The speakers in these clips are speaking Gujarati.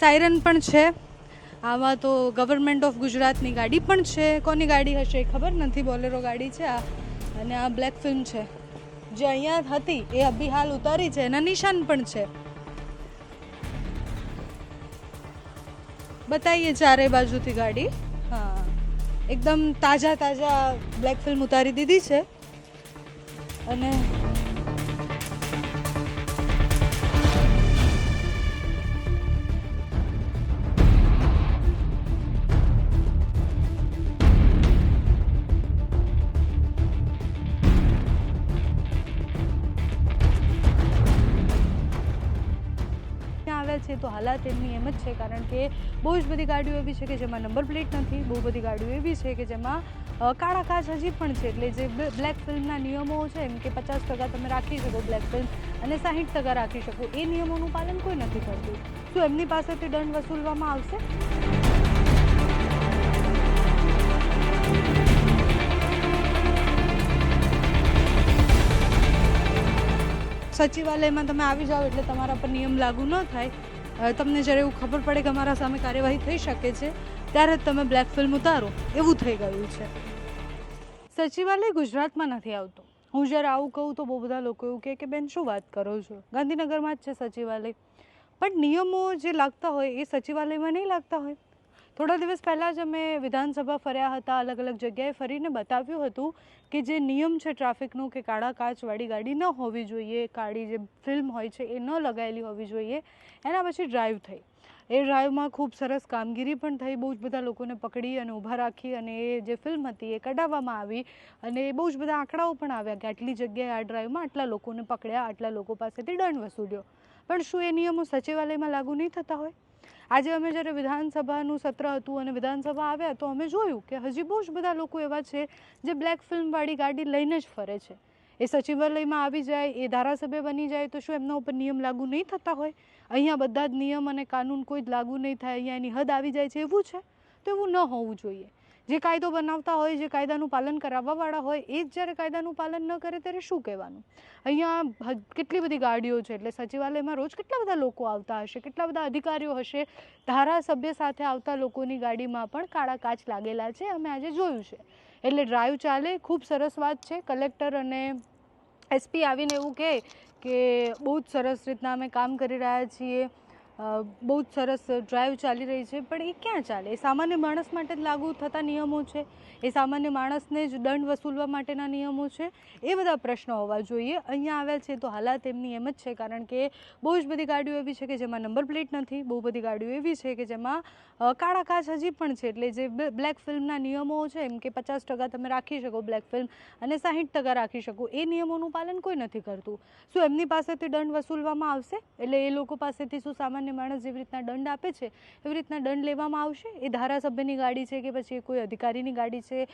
સાયરન પણ છે. આમાં તો ગવર્મેન્ટ ઓફ ગુજરાતની ગાડી પણ છે. કોની ગાડી હશે એ ખબર? નથી, બોલેરો ગાડી છે આ. અને આ બ્લેક ફિલ્મ છે. જે અહીંયા હતી, એ અભી હાલ ઉતારી છે. એના નિશાન પણ છે. બતાવીએ ચારે બાજુથી ગાડી. હા. એકદમ તાજા તાજા બ્લેક ફિલ્મ ઉતારી દીધી છે. અને છે, તો હાલાત એમની એમ જ છે, કારણ કે બહુ જ બધી ગાડીઓ એવી છે કે જેમાં નંબર પ્લેટ નથી, બહુ બધી ગાડીઓ એવી છે કે જેમાં કાળા કાચ હજી પણ છે, એટલે જે બ્લેક ફિલ્મના નિયમો છે, એમ કે પચાસ ટકા તમે રાખી શકો બ્લેક ફિલ્મ અને સાહીઠ ટકા રાખી શકો, એ નિયમોનું પાલન કોઈ નથી કરતું. શું એમની પાસેથી દંડ વસૂલવામાં આવશે? સચિવાલયમાં તમે આવી જાઓ એટલે તમારા પર નિયમ લાગુ ન થાય. તમને જ્યારે એવું ખબર પડે કે અમારા સામે કાર્યવાહી થઈ શકે છે, ત્યારે જ તમે બ્લેક ફિલ્મ ઉતારો. એવું થઈ ગયું છે. સચિવાલય ગુજરાતમાં નથી આવતું. હું જ્યારે આવું કહું તો બહુ બધા લોકો એવું કહે કે, બેન, શું વાત કરો છો? ગાંધીનગરમાં જ છે સચિવાલય. પણ નિયમો જે લાગતા હોય એ સચિવાલયમાં નહીં લાગતા હોય. થોડા દિવસ પહેલાં જ અમે વિધાનસભા ફર્યા હતા અલગ અલગ જગ્યાએ ફરીને બતાવ્યું હતું કે જે નિયમ છે ટ્રાફિકનું કે કાળા કાચવાળી ગાડી ન હોવી જોઈએ, કાળી જે ફિલ્મ હોય છે એ ન લગાવેલી હોવી જોઈએ, એના પછી ડ્રાઈવ થઈ. એ ડ્રાઈવમાં ખૂબ સરસ કામગીરી પણ થઈ, બહુ જ બધા લોકોને પકડી અને ઊભા રાખી અને એ જે ફિલ્મ હતી એ કઢાવવામાં આવી અને બહુ જ બધા આંકડાઓ પણ આવ્યા કે આટલી જગ્યાએ આ ડ્રાઈવમાં આટલા લોકોને પકડ્યા, આટલા લોકો પાસેથી દંડ વસૂલ્યો. પણ શું એ નિયમો સચિવાલયમાં લાગુ નહીં થતા હોય? આજે અમે જ્યારે વિધાનસભાનું સત્ર હતું અને વિધાનસભા આવ્યા, તો અમે જોયું કે હજી બહુ જ બધા લોકો એવા છે જે બ્લેક ફિલ્મવાળી ગાડી લઈને જ ફરે છે. એ સચિવાલયમાં આવી જાય, એ ધારાસભ્ય બની જાય, તો શું એમના ઉપર નિયમ લાગુ નહીં થતા હોય? અહીંયા બધા જ નિયમ અને કાનૂન કોઈ જ લાગુ નહીં થાય, અહીંયા એની હદ આવી જાય છે એવું છે? તો એવું ન હોવું જોઈએ. જે કાયદો બનાવતા હોય, જે કાયદાનું પાલન કરાવવાવાળા હોય, એ જ જ્યારે કાયદાનું પાલન ન કરે ત્યારે શું કહેવાનું? અહીંયા કેટલી બધી ગાડીઓ છે, એટલે સચિવાલયમાં રોજ કેટલા બધા લોકો આવતા હશે, કેટલા બધા અધિકારીઓ હશે? ધારાસભ્ય સાથે આવતા લોકોની ગાડીમાં પણ કાળા કાચ લાગેલા છે, અમે આજે જોયું છે. એટલે ડ્રાઈવ ચાલે, ખૂબ સરસ વાત છે. કલેક્ટર અને એસપી આવીને એવું કહે કે બહુ જ સરસ રીતના અમે કામ કરી રહ્યા છીએ. બહુ જ સરસ ડ્રાઈવ ચાલી રહી છે, પણ એ ક્યાં ચાલે? એ સામાન્ય માણસ માટે જ લાગુ થતા નિયમો છે? એ સામાન્ય માણસને જ દંડ વસૂલવા માટેના નિયમો છે? એ બધા પ્રશ્નો હોવા જોઈએ. અહીંયા આવ્યા છે તો હાલાત એમની એમ જ છે, કારણ કે બહુ જ બધી ગાડીઓ એવી છે કે જેમાં નંબર પ્લેટ નથી, બહુ બધી ગાડીઓ એવી છે કે જેમાં કાળા કાચ હજી પણ છે. એટલે જે બ્લેક ફિલ્મના નિયમો છે, એમ કે પચાસ ટકા તમે રાખી શકો બ્લેક ફિલ્મ અને સાહીઠ ટકા રાખી શકો, એ નિયમોનું પાલન કોઈ નથી કરતું. શું એમની પાસેથી દંડ વસૂલવામાં આવશે? એટલે એ લોકો પાસેથી શું સામાન્ય માણસ જેવી રીતના દંડ આપે છે, એવી રીતના દંડ લેવામાં આવશે? એ ધારાસભ્યની ગાડી છે કે પછી કોઈ અધિકારીની ગાડી છે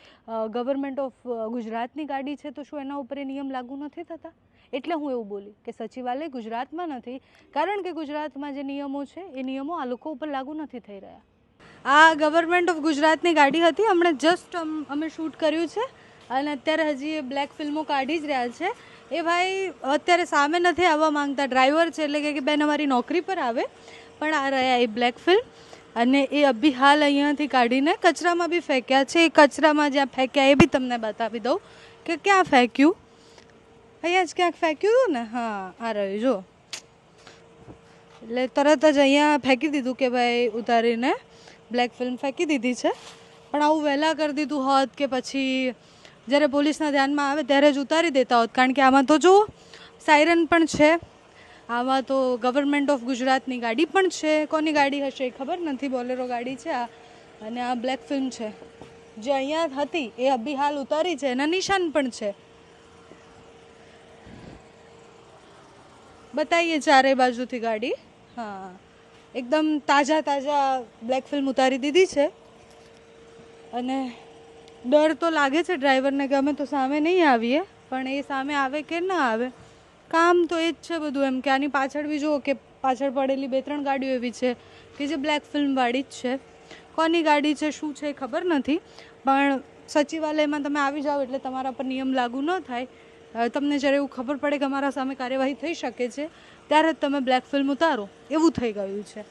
ગવર્મેન્ટ ઓફ ગુજરાતની ગાડી છે, તો શું એના ઉપર એ નિયમ લાગુ નથી થતા? એટલે હું એવું બોલી કે સચિવાલય ગુજરાતમાં નથી, કારણ કે ગુજરાતમાં જે નિયમો છે, એ નિયમો આ લોકો ઉપર લાગુ નથી થઈ રહ્યા. આ ગવર્મેન્ટ ઓફ ગુજરાતની ગાડી હતી, હમણાં જસ્ટ અમે શૂટ કર્યું છે, અને અત્યારે હજી એ બ્લેક ફિલ્મો કાઢી જ રહ્યા છે. એ ભાઈ, અત્યારે સામે નથી આવવા માંગતા. ડ્રાઈવર છે એટલે કે બેન અમારી નોકરી પર આવે. પણ આ રહ્યા એ બ્લેક ફિલ્મ અને એ અભી હાલ અહીંયાથી કાઢીને કચરામાં બી ફેંક્યા છે. એ કચરામાં જ્યાં ફેંક્યા એ બી તમને બતાવી દઉં કે ક્યાં ફેંક્યું. અહીંયા જ ક્યાંક ફેંક્યું હતું ને? હા, આ રહ્યું જો એટલે તરત જ અહીંયા ફેંકી દીધું કે ભાઈ, ઉતારીને બ્લેક ફિલ્મ ફેંકી દીધી છે. પણ આવું વહેલા કરી દીધું હોત કે પછી જ્યારે પોલીસના ધ્યાનમાં આવે ત્યારે જ ઉતારી દેતા હોત. કારણ કે આમાં તો જુઓ સાયરન પણ છે. આમાં તો ગવર્મેન્ટ ઓફ ગુજરાતની ગાડી પણ છે. કોની ગાડી હશે એ ખબર નથી. બોલેરો ગાડી છે આ. અને આ બ્લેક ફિલ્મ છે. જે અહીંયા હતી, એ અભી હાલ ઉતારી છે. એના નિશાન પણ છે. બતાવીએ ચારે બાજુથી ગાડી. હા. એકદમ તાજા તાજા બ્લેક ફિલ્મ ઉતારી દીધી છે. અને ડર તો લાગે છે ડ્રાઈવરને કે અમે તો સામે નહીં આવીએ, પણ એ સામે આવે કે ના આવે? કામ તો એ જ છે બધું એમ કે આની પાછળ બી જુઓ કે પાછળ પડેલી બે ત્રણ ગાડીઓ એવી છે કે જે બ્લેક ફિલ્મવાળી જ છે. કોની ગાડી છે, શું છે ખબર નથી, પણ સચિવાલયમાં તમે આવી જાઓ એટલે તમારા પર નિયમ લાગુ ન થાય. તમને જ્યારે એવું ખબર પડે કે અમારા સામે કાર્યવાહી થઈ શકે છે, ત્યારે જ તમે બ્લેક ફિલ્મ ઉતારો. એવું થઈ ગયું છે.